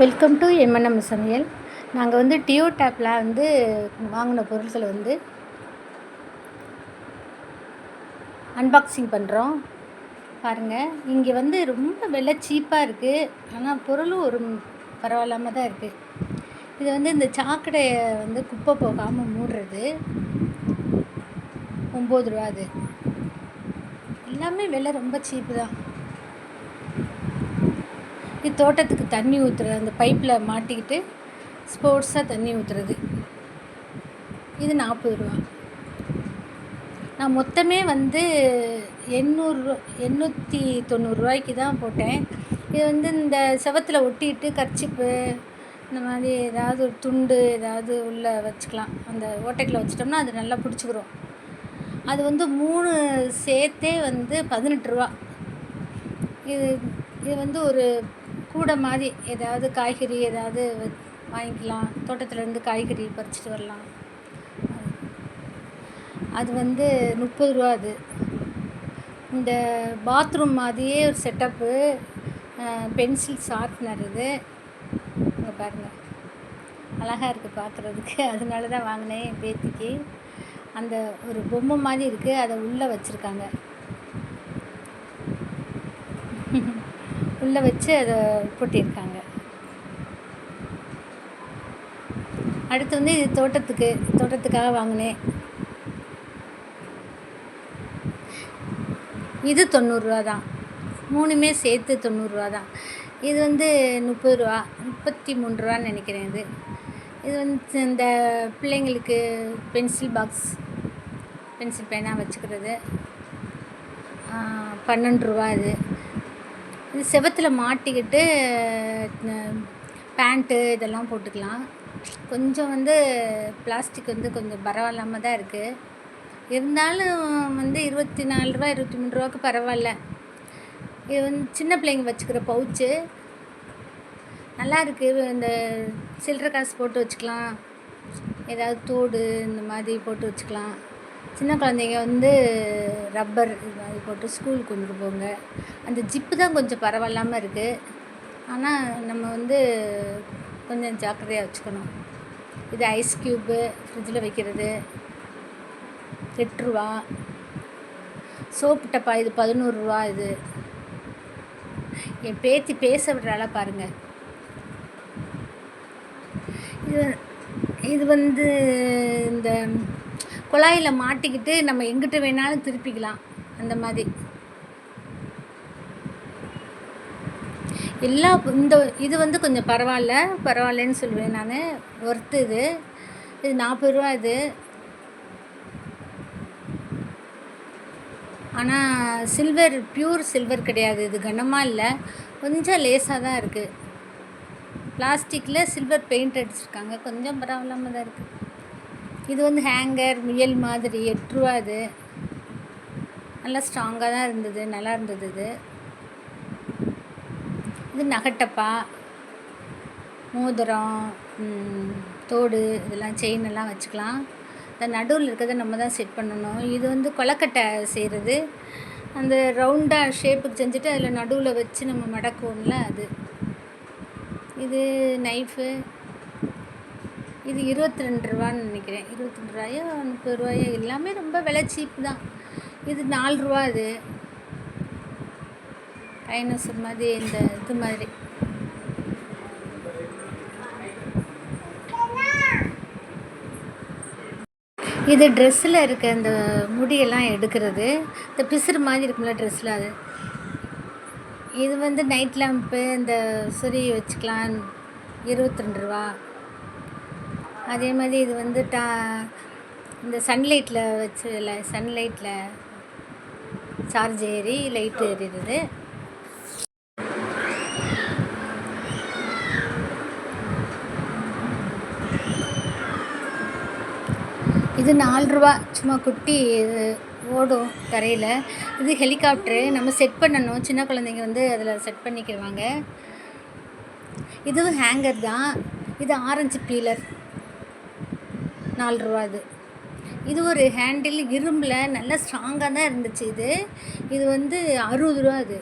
Welcome to M&M சமையல். நாங்கள் வந்து டியோ டேப்பில் வந்து வாங்கின பொருட்களை வந்து அன்பாக்சிங் பண்ணுறோம் பாருங்கள் இங்கே வந்து ரொம்ப விலை சீப்பாக இருக்குது ஆனால் பொருளும் ஒரு பரவாயில்லாமல் தான் இருக்குது இது வந்து இந்த சாக்கடையை வந்து குப்பை போகாமல் மூடுறது. ஒம்பது ரூபா அது. எல்லாமே விலை ரொம்ப சீப்பு தான். இது தோட்டத்துக்கு தண்ணி ஊற்றுறது அந்த பைப்பில் மாட்டிக்கிட்டு ஸ்போர்ட்ஸாக தண்ணி ஊற்றுறது இது நாற்பது ரூபா. நான் மொத்தமே வந்து எண்ணூறு எண்ணூற்றி தொண்ணூறுரூவாய்க்கு தான் போட்டேன். இது வந்து இந்த செவத்தில் ஒட்டிட்டு கர்ச்சிப்பு இந்த மாதிரி ஏதாவது ஒரு துண்டு ஏதாவது உள்ளே வச்சுக்கலாம். அந்த ஓட்டைக்கில் வச்சிட்டோம்னா அது நல்லா பிடிச்சிக்கிறோம் அது வந்து மூணு சேர்த்தே வந்து பதினெட்டு ரூபா. இது இது வந்து ஒரு கூடை மாதிரி ஏதாவது காய்கறி ஏதாவது வாங்கிக்கலாம். தோட்டத்துலேருந்து காய்கறி பறிச்சிட்டு வரலாம். அது வந்து முப்பது ரூபா அது. இந்த பாத்ரூம் மாதிரியே ஒரு செட்டப்பு பென்சில் ஷார்ப்னர் இது இங்கே பாருங்கள் அழகாக இருக்குது பார்க்குறதுக்கு அதனால தான் வாங்கினேன் என் பேத்திக்கு. அந்த ஒரு பொம்மை மாதிரி இருக்குது அதை உள்ளே வச்சுருக்காங்க. உள்ளே வச்சு அதை பூட்டியிருக்காங்க அடுத்து வந்து இது தோட்டத்துக்கு தோட்டத்துக்காக வாங்கினேன். இது தொண்ணூறுரூவா தான். மூணுமே சேர்த்து தொண்ணூறுரூவா தான். இது வந்து முப்பது ரூபா முப்பத்தி மூணு ரூபான்னு நினைக்கிறேன் இது. இது வந்து இந்த பிள்ளைங்களுக்கு பென்சில் பாக்ஸ் பென்சில் பேனாக வச்சுக்கிறது. பன்னெண்டு ரூபா இது. இது செவத்தில் மாட்டிக்கிட்டு பேண்ட்டு இதெல்லாம் போட்டுக்கலாம். கொஞ்சம் வந்து பிளாஸ்டிக் வந்து கொஞ்சம் பரவாயில்லாமல் தான் இருக்குது இருந்தாலும் வந்து இருபத்தி நாலு ரூபா இருபத்தி மூணு ரூபாய்க்கு பரவாயில்ல. இது வந்து சின்ன பிள்ளைங்க வச்சுக்கிற பவுச்சு. நல்லா இருக்குது இந்த சில்லற காசு போட்டு வச்சுக்கலாம். ஏதாவது தோடு இந்த மாதிரி போட்டு வச்சுக்கலாம். சின்ன குழந்தைங்க வந்து ரப்பர் இது மாதிரி போட்டு ஸ்கூலுக்கு கொண்டுட்டு போங்க. அந்த ஜிப்பு தான் கொஞ்சம் பரவாயில்லாமல் இருக்குது ஆனால் நம்ம வந்து கொஞ்சம் ஜாக்கிரதையாக வச்சுக்கணும். இது ஐஸ் க்யூப்பு ஃப்ரிட்ஜில் வைக்கிறது எட்டுருவா. சோப்பு டப்பா இது பதினோருவா இது. என் பேத்தி பேச விடுறால பாருங்கள் இது இது வந்து இந்த குழாயில் மாட்டிக்கிட்டு நம்ம எங்கிட்ட வேணாலும் திருப்பிக்கலாம். அந்த மாதிரி. எல்லா இந்த இது வந்து கொஞ்சம் பரவாயில்ல பரவாயில்லன்னு சொல்லுவேன் நான். ஒர்த்து இது. இது நாற்பது ரூபா இது. ஆனால் சில்வர் ப்யூர் சில்வர் கிடையாது. இது கனமாக இல்லை. கொஞ்சம் லேசாக தான் இருக்குது பிளாஸ்டிக்கில் சில்வர் பெயிண்ட் அடிச்சிருக்காங்க. கொஞ்சம் பரவாயில்லாமல் தான் இருக்குது இது வந்து ஹேங்கர் முயல் மாதிரி எட்டு அது. நல்லா ஸ்ட்ராங்காக தான் இருந்தது நல்லா இருந்தது இது. இது நகட்டப்பா மோதிரம் தோடு இதெல்லாம் செயின் எல்லாம் வச்சுக்கலாம். இந்த நடுவில் இருக்கிறத நம்ம தான் செட் பண்ணணும். இது வந்து கொலக்கட்டை செய்கிறது அந்த ரவுண்டாக ஷேப்புக்கு செஞ்சுட்டு அதில் நடுவில் வச்சு நம்ம மடக்குவோம்ல அது. இது நைஃபு இது இருபத்தி ரெண்டு ரூபான்னு நினைக்கிறேன். இருபத்தி ரெண்டு ரூபாயோ முப்பது ரூபாயோ? எல்லாமே ரொம்ப விலை சீப்பு தான். இது நாலு ரூபா இது டைனோசர் மாதிரி இந்த இது மாதிரி. இது ட்ரெஸ்ஸில் இருக்க இந்த முடியெல்லாம் எடுக்கிறது. இந்த பிசுறு மாதிரி இருக்கும்ல ட்ரெஸ்ஸில் அது. இது வந்து நைட் லேம்ப்பு இந்த சுரி வச்சுக்கலாம். இருபத்தி ரெண்டு ரூபா. அதே மாதிரி இது வந்து டா இந்த சன்லைட்டில் வச்சு சன்லைட்டில் சார்ஜ் ஏறி லைட்டு ஏறிடுது. இது நாலு ரூபா சும்மா குட்டி இது ஓடும் தரையில். இது ஹெலிகாப்டரு நம்ம செட் பண்ணணும். சின்ன குழந்தைங்க வந்து அதில் செட் பண்ணிக்கிடுவாங்க இதுவும் ஹேங்கர் தான். இது ஆரஞ்சு பீலர் நாலு ரூபா இது இது ஒரு ஹேண்டில் இரும்பில் நல்லா ஸ்ட்ராங்காக தான் இருந்துச்சு இது. இது வந்து அறுபது ரூபா இது